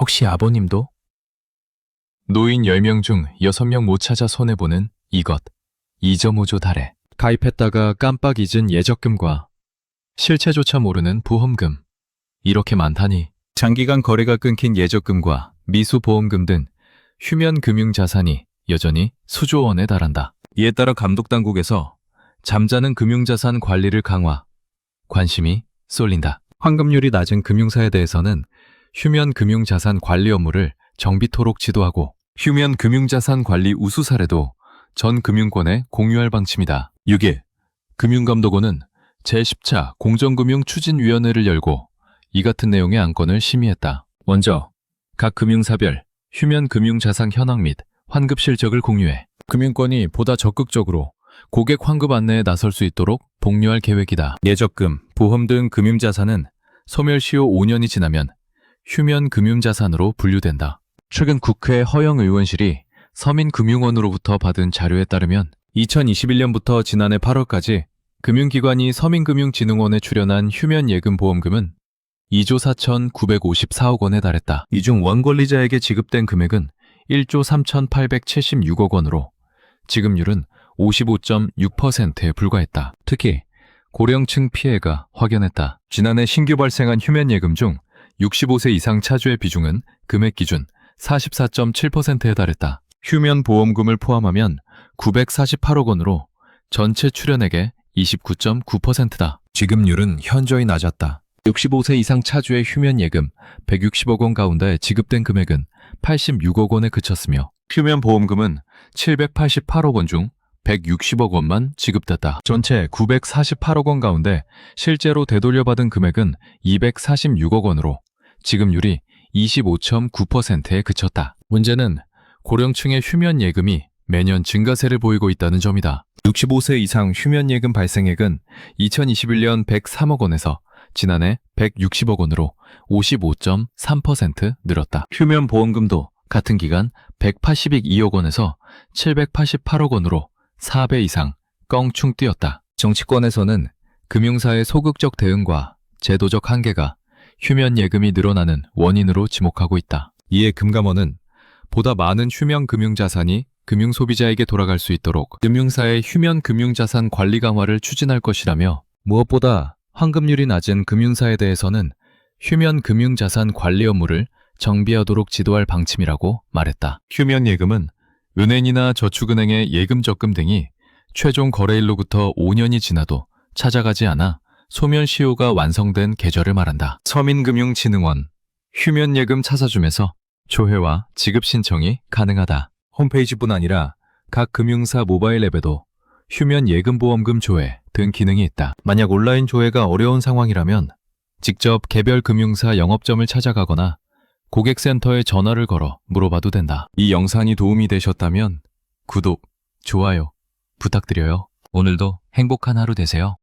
혹시 아버님도? 노인 10명 중 6명 못 찾아 손해보는 이것. 2.5조 달에 가입했다가 깜빡 잊은 예적금과 실체조차 모르는 보험금. 이렇게 많다니. 장기간 거래가 끊긴 예적금과 미수보험금 등 휴면 금융자산이 여전히 수조 원에 달한다. 이에 따라 감독당국에서 잠자는 금융자산 관리를 강화, 관심이 쏠린다. 환급률이 낮은 금융사에 대해서는 휴면 금융자산 관리 업무를 정비토록 지도하고 휴면 금융자산 관리 우수 사례도 전 금융권에 공유할 방침이다. 6일 금융감독원은 제10차 공정금융 추진위원회를 열고 이 같은 내용의 안건을 심의했다. 먼저 각 금융사별 휴면 금융자산 현황 및 환급 실적을 공유해 금융권이 보다 적극적으로 고객 환급 안내에 나설 수 있도록 복류할 계획이다. 예적금, 보험 등 금융자산은 소멸시 후 5년이 지나면 휴면 금융자산으로 분류된다. 최근 국회 허영 의원실이 서민금융원으로부터 받은 자료에 따르면 2021년부터 지난해 8월까지 금융기관이 서민금융진흥원에 출연한 휴면 예금 보험금은 2조 4,954억 원에 달했다. 이 중 원권리자에게 지급된 금액은 1조 3,876억 원으로 지급률은 55.6%에 불과했다. 특히 고령층 피해가 확연했다. 지난해 신규 발생한 휴면 예금 중 65세 이상 차주의 비중은 금액 기준 44.7%에 달했다. 휴면 보험금을 포함하면 948억 원으로 전체 출연액의 29.9%다. 지급률은 현저히 낮았다. 65세 이상 차주의 휴면 예금 160억 원 가운데 지급된 금액은 86억 원에 그쳤으며 휴면 보험금은 788억 원 중 160억 원만 지급됐다. 전체 948억 원 가운데 실제로 되돌려받은 금액은 246억 원으로 지급률이 25.9%에 그쳤다. 문제는 고령층의 휴면 예금이 매년 증가세를 보이고 있다는 점이다. 65세 이상 휴면 예금 발생액은 2021년 103억 원에서 지난해 160억 원으로 55.3% 늘었다. 휴면 보험금도 같은 기간 182억 원에서 788억 원으로 4배 이상 껑충 뛰었다. 정치권에서는 금융사의 소극적 대응과 제도적 한계가 휴면 예금이 늘어나는 원인으로 지목하고 있다. 이에 금감원은 보다 많은 휴면 금융자산이 금융 소비자에게 돌아갈 수 있도록 금융사의 휴면 금융자산 관리 강화를 추진할 것이라며 무엇보다 환급률이 낮은 금융사에 대해서는 휴면 금융자산 관리 업무를 정비하도록 지도할 방침이라고 말했다. 휴면 예금은 은행이나 저축은행의 예금 적금 등이 최종 거래일로부터 5년이 지나도 찾아가지 않아 소멸 시효가 완성된 계절을 말한다. 서민금융진흥원 휴면 예금 찾아줌에서 조회와 지급 신청이 가능하다. 홈페이지뿐 아니라 각 금융사 모바일 앱에도 휴면 예금 보험금 조회 등 기능이 있다. 만약 온라인 조회가 어려운 상황이라면 직접 개별 금융사 영업점을 찾아가거나 고객센터에 전화를 걸어 물어봐도 된다. 이 영상이 도움이 되셨다면 구독, 좋아요 부탁드려요. 오늘도 행복한 하루 되세요.